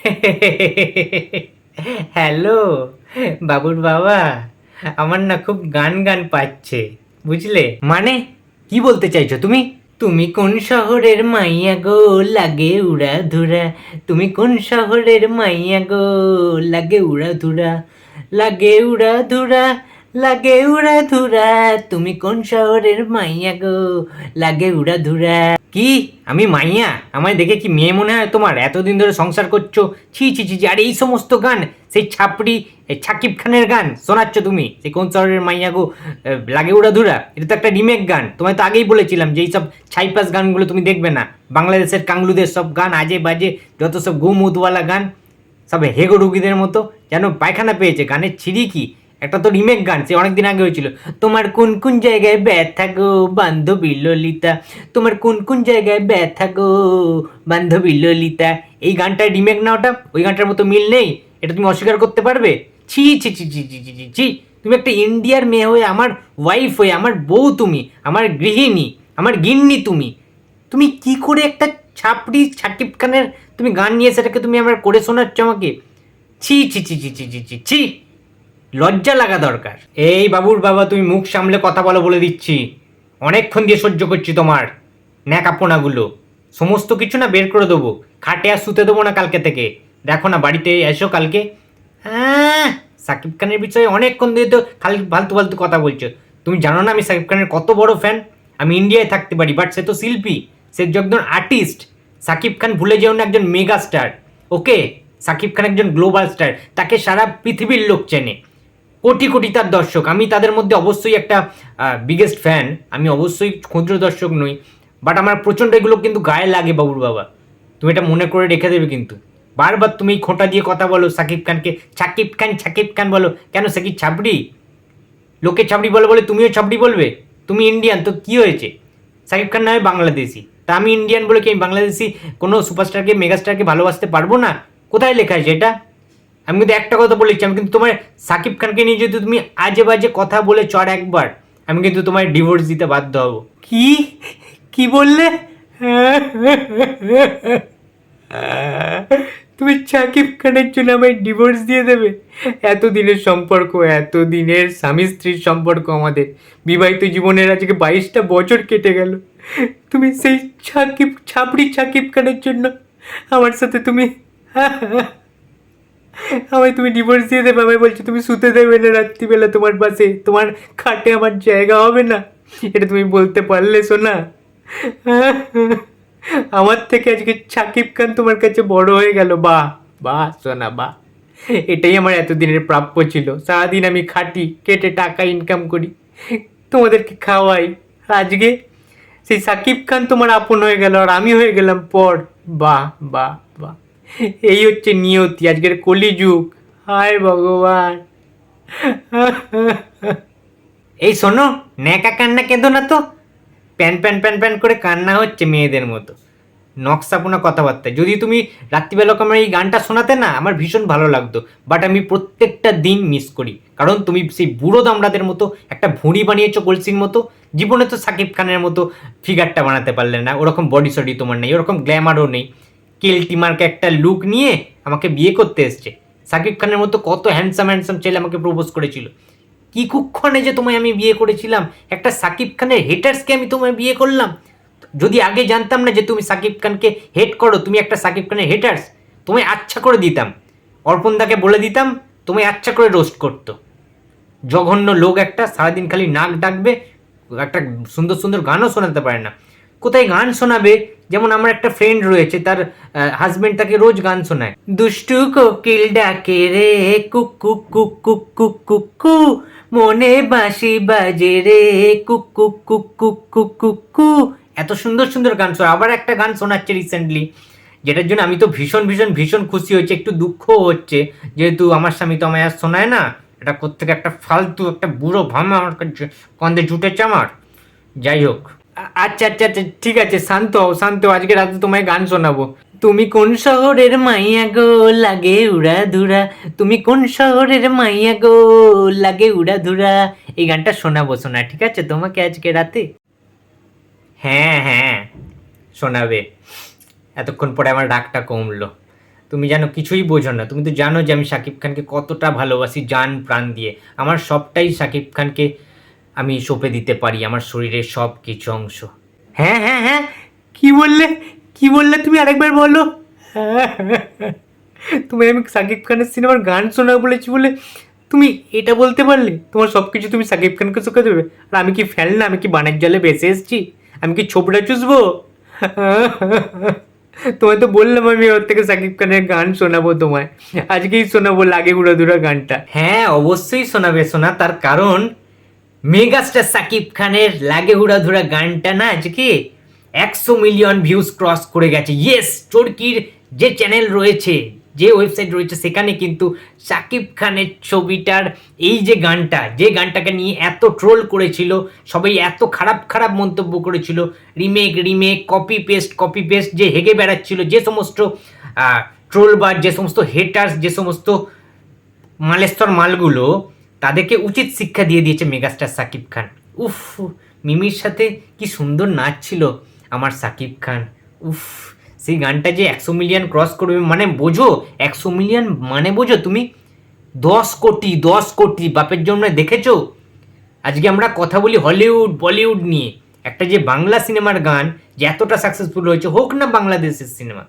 Hello বাবুর বাবা। আমার না খুব গান গান পাচ্ছে, বুঝলে? মানে কি বলতে চাইছো তুমি? তুমি কোন শহরের মাইয়া গো? লাগে উড়া ধুরা তুমি কোন শহরের মাইয়া গো? লাগে উড়া ধুরা লাগে উড়া ধুরা লাগে উড়া ধুরা, তুমি কোন শহরের মাইয়া গো? লাগে উড়া ধুরা। কি? আমি মাইয়া? আমায় দেখে কি মেয়ে মনে হয় তোমার? এতদিন ধরে সংসার করছ? ছি ছি ছি আর এই সমস্ত গান, সেই ছাপড়ি ছাকিব খানের গান শোনাচ্ছ তুমি? সেই কোন শহরের মাইয়া গো? লাগে উড়া ধুরা? এটা তো একটা রিমেক গান। তোমায় তো আগেই বলেছিলাম যে এইসব ছাইপাস গানগুলো তুমি দেখবে না। বাংলাদেশের কাংলুদের সব গান, আজে বাজে, যত সব গুমুদওয়ালা গান, সব হেগো রুগীদের মতো, যেন পায়খানা পেয়েছে। গানের ছিরি কি? একটা তো রিমেক গান সে অনেকদিন আগে হয়েছিল তোমার কোন কোন জায়গায় ব্যথা গো বান্ধবী ললিতা তোমার কোন কোন জায়গায় ব্যথা গো বান্ধবী ললিতা এই গানটার রিমেক না ওটা ওই গানটার মতো মিল নেই এটা তুমি অস্বীকার করতে পারবে ছি ছি ছি ছি ছি ছি ছি ছি তুমি একটা ইন্ডিয়ার মেয়ে হয়ে আমার ওয়াইফ হয়ে আমার বউ তুমি আমার গৃহিণী আমার গিন্নি তুমি তুমি কি করে একটা ছাপড়ি ছাকিব খানের তুমি গান নিয়ে সেটাকে তুমি আমার করে শোনাচ্ছ আমাকে ছি ছি ছি ছি ছি ছি ছি ছি লজ্জা লাগা দরকার। এই বাবুর বাবা, তুমি মুখ সামলে কথা বলো বলে দিচ্ছি। অনেকক্ষণ দিয়ে সহ্য করছি তোমার ন্যাকাপোনাগুলো। সমস্ত কিছু না বের করে দেবো। খাটে আর শুতে দেবো না কালকে থেকে। দেখো না, বাড়িতে এসো কালকে। হ্যাঁ সাকিব খানের বিষয়ে অনেকক্ষণ দিয়ে তো খালি ফালতু ফালতু কথা বলছো। তুমি জানো না আমি সাকিব খানের কত বড় ফ্যান আমি ইন্ডিয়ায় থাকতে পারি বাট সে তো শিল্পী। সে একজন আর্টিস্ট সাকিব খান ভুলে যেও না একজন mega star okay, Sakib Khan একজন গ্লোবাল স্টার তাকে সারা পৃথিবীর লোক চেনে। কোটি কোটি তার দর্শক। আমি তাদের মধ্যে অবশ্যই একটা বিগেস্ট ফ্যান আমি অবশ্যই ক্ষুদ্র দর্শক নই। বাট আমার প্রচণ্ড এগুলো কিন্তু গায়ে লাগে বাবুর বাবা। তুমি এটা মনে করে রেখে দেবে কিন্তু। বারবার তুমি খোঁটা দিয়ে কথা বলো, সাকিব খানকে, সাকিব খান সাকিব খান বলো, কেন সে কি ছাপড়ি? লোকে ছাপড়ি বলে বলে তুমিও ছাপড়ি বলবে? তুমি ইন্ডিয়ান তো কি হয়েছে? সাকিব খান নামে বাংলাদেশি। তা আমি ইন্ডিয়ান বলে কি আমি বাংলাদেশি কোনো সুপারস্টারকে মেগাস্টারকে ভালোবাসতে পারব না? কোথায় লেখা আছে এটা? আমি কিন্তু একটা কথা বলেছি, আমি কিন্তু তোমার সাকিব খানকে নিয়ে যদি তুমি আজে বাজে কথা বলে চড় একবার, আমি কিন্তু তোমার ডিভোর্স দিতে বাধ্য হব। কি? কি বললে? তুমি সাকিব খানের জন্য আমায় ডিভোর্স দিয়ে দেবে? এত দিনের সম্পর্ক এত দিনের স্বামী স্ত্রীর সম্পর্ক আমাদের। বিবাহিত জীবনের আজকে বাইশটা বছর কেটে গেল। তুমি সেই সাকিব, ছাপড়ি সাকিব খানের জন্য আমার সাথে তুমি আমায় তুমি ডিভোর্স দিয়ে দেবে, আমায় বলছো তুমি শুতে দেবে না রাত্রিবেলা তোমার পাশে তোমার খাটে আমার জায়গা হবে না। এটা তুমি বলতে পারলে শোনা আমার থেকে আজকে সাকিব খান তোমার কাছে বড় হয়ে গেল। বাহ বাহ, সোনা, বাহ। এটাই আমার এতদিনের প্রাপ্য ছিল। সারাদিন আমি খাটি, কেটে টাকা ইনকাম করি। তোমাদেরকে খাওয়াই। আজকে সেই সাকিব খান তোমার আপন হয়ে গেল, আর আমি হয়ে গেলাম পর। বাহ বাহ বাহ। এই হচ্ছে নিয়তি, আজকের কলিযুগ। হায় ভগবান। এই শোনো, ন্যাকা কান্না কেঁদো না তো। প্যান প্যান প্যান প্যান করে কান্না হচ্ছে মেয়েদের মতো। নকশাপোনা কথাবার্তা। যদি তুমি রাত্রিবেলাকে আমার এই গানটা শোনাতে না, আমার ভীষণ ভালো লাগতো। বাট আমি প্রত্যেকটা দিন মিস করি। কারণ তুমি সেই বুড়ো দামড়াদের মতো, একটা ভুঁড়ি বানিয়েছো কলসির মতো, জীবনে তো সাকিব খানের মতো ফিগারটা বানাতে পারলে না। ওরকম বডি সডি তোমার নেই, ওরকম গ্ল্যামারও নেই। কেলটিমার্কে একটা লুক নিয়ে আমাকে বিয়ে করতে এসছে। সাকিব খানের মতো কত হ্যান্ডসাম হ্যান্ডসাম ছেলে আমাকে প্রপোজ করেছিল। কি কুক্ষণে যে তোমায় আমি বিয়ে করেছিলাম, একটা সাকিব খানের হেটার্সকে আমি তোমায় বিয়ে করলাম? যদি আগে জানতাম না যে তুমি সাকিব খানকে হেট করো, তুমি একটা সাকিব খানের হেটার্স তোমায় আচ্ছা করে দিতাম। অর্পণদাকে বলে দিতাম, তোমায় আচ্ছা করে রোস্ট করতো। জঘন্য লোক একটা, সারাদিন খালি নাক ডাকবে, একটা সুন্দর সুন্দর গানও শোনাতে পারে না। কোথায় গান শোনাবে? যেমন আমার একটা ফ্রেন্ড রয়েছে তার হাজবেন্ড তাকে রোজ গান শোনায় দুষ্টু কোকিল ডাকে রে কুক কুক কুক কুক কু মনে বাঁশি বাজে রে কুক কুক কুক কুক কু এত সুন্দর সুন্দর গান শোনা আবার একটা গান শোনাচ্ছে রিসেন্টলি যেটার জন্য আমি তো ভীষণ ভীষণ ভীষণ খুশি হয়েছে একটু দুঃখও হচ্ছে যেহেতু আমার স্বামী তো আমায় আর শোনায় না এটা কোথেকে একটা ফালতু একটা বুড়ো ভামা আমার কাছে জুটেছে আমার যাই হোক আচ্ছা আচ্ছা আচ্ছা ঠিক আছে, শান্ত হও, শান্ত। আজকে রাতে তোমায় গান শোনাবো। তুমি কোন শহরের মাইয়া গো? লাগে উড়া ধুরা। তুমি কোন শহরের মাইয়া গো? লাগে উড়া ধুরা। এই গানটা শোনাবো, শোনা, ঠিক আছে? তোমাকে আজকে রাতে? হ্যাঁ হ্যাঁ শোনাবে। এতক্ষণ পরে আমার ডাকটা কমলো। তুমি জানো কিছুই বোঝো না। তুমি তো জানো যে আমি শাকিব খানকে কতটা ভালোবাসি, জান, প্রাণ দিয়ে। আমার সবটাই শাকিব খানকে আমি সঁপে দিতে পারি আমার শরীরের সব কিছু অংশ। হ্যাঁ হ্যাঁ হ্যাঁ। কি বললে? কি বললে তুমি আরেকবার বলো? তুমি আমি শাকিব খানের সিনেমার গান শোনা বলেছি বলে তুমি এটা বলতে পারলে? তোমার সব কিছু তুমি শাকিব খানকে চোখে দেবে। আর আমি কি ফেল না? আমি কি বানের জলে বেসে এসেছি? আমি কি ছোবড়া চুষবো? তোমায় তো বললাম আমি ওর থেকে শাকিব খানের গান শোনাবো তোমায়। আজকেই শোনাবো লাগে গুড়া উড়াদুরা গানটা। হ্যাঁ অবশ্যই শোনাবে শোনা তার কারণ মেগাস্টার সাকিব খানের লাগে উড়াধুরা গানটা না আজকে একশো মিলিয়ন ভিউজ ক্রস করে গেছে। ইয়েস চরকির যে চ্যানেল রয়েছে, যে ওয়েবসাইট রয়েছে, সেখানে কিন্তু সাকিব খানের ছবিটার এই যে গানটা, যে গানটাকে নিয়ে এত ট্রোল করেছিল, সবাই এত খারাপ খারাপ মন্তব্য করেছিল remake remake copy paste copy paste যে হেগে বেড়াচ্ছিল, যে সমস্ত ট্রোল বা যে সমস্ত হেটার্স যে সমস্ত মালেস্তর মালগুলো তাদেরকে উচিত শিক্ষা দিয়ে দিয়েছে মেগাস্টার সাকিব খান। উফ, মিমির সাথে কি সুন্দর নাচ ছিল আমার সাকিব খান। উফ, সেই গানটা যে একশো মিলিয়ন ক্রস করবে মানে বোঝো, একশো মিলিয়ন মানে বোঝো, তুমি দশ কোটি দশ কোটি, বাপের জন্য দেখেছ? আজকে আমরা কথা বলি হলিউড, বলিউড নিয়ে। একটা যে বাংলা সিনেমার গান যে এতটা সাকসেসফুল হয়েছে, হোক না বাংলাদেশের সিনেমা,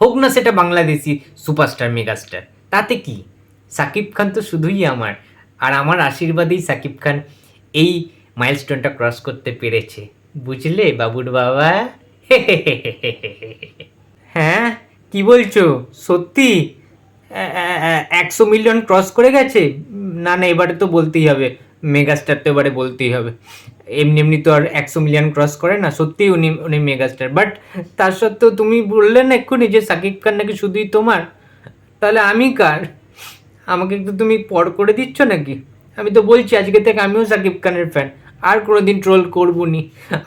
হোক না সেটা বাংলাদেশি সুপারস্টার মেগাস্টার তাতে কি? সাকিব খান তো শুধুই আমার। আর আমার আশীর্বাদেই সাকিব খান এই মাইলস্টোনটা ক্রস করতে পেরেছে। বুঝলে, বাবুর বাবা? হ্যাঁ? কি বলছো? সত্যি? একশো মিলিয়ন ক্রস করে গেছে? না না, এবারে তো বলতেই হবে। মেগাস্টার তো এবারে বলতেই হবে। এমনি এমনি তো আর একশো মিলিয়ন ক্রস করে না, সত্যিই উনি উনি মেগাস্টার বাট তার সত্ত্বেও তুমি বললে না এক্ষুনি যে সাকিব খান নাকি শুধুই তোমার? তাহলে আমি কার? আমাকে একটু তুমি পর করে দিচ্ছ নাকি? আমি তো বলছি আজকে থেকে আমিও সাকিব খানের ফ্যান আর কোনোদিন ট্রোল করব নি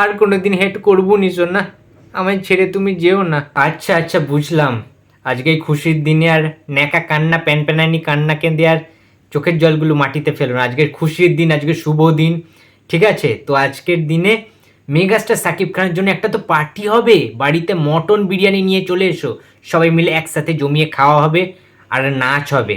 আর কোনো কোনোদিন হেট করব নি না আমায় ছেড়ে তুমি যেও না। আচ্ছা আচ্ছা বুঝলাম। আজকে এই খুশির দিনে আর ন্যাকা কান্না, প্যান প্যানানি, কান্না কেঁদে আর চোখের জলগুলো মাটিতে ফেলো না। আজকের খুশির দিন আজকে শুভ দিন, ঠিক আছে? তো আজকের দিনে মেগাস্টার সাকিব খানের জন্য একটা তো পার্টি হবে। বাড়িতে মটন বিরিয়ানি নিয়ে চলে এসো। সবাই মিলে একসাথে জমিয়ে খাওয়া হবে আর নাচ হবে।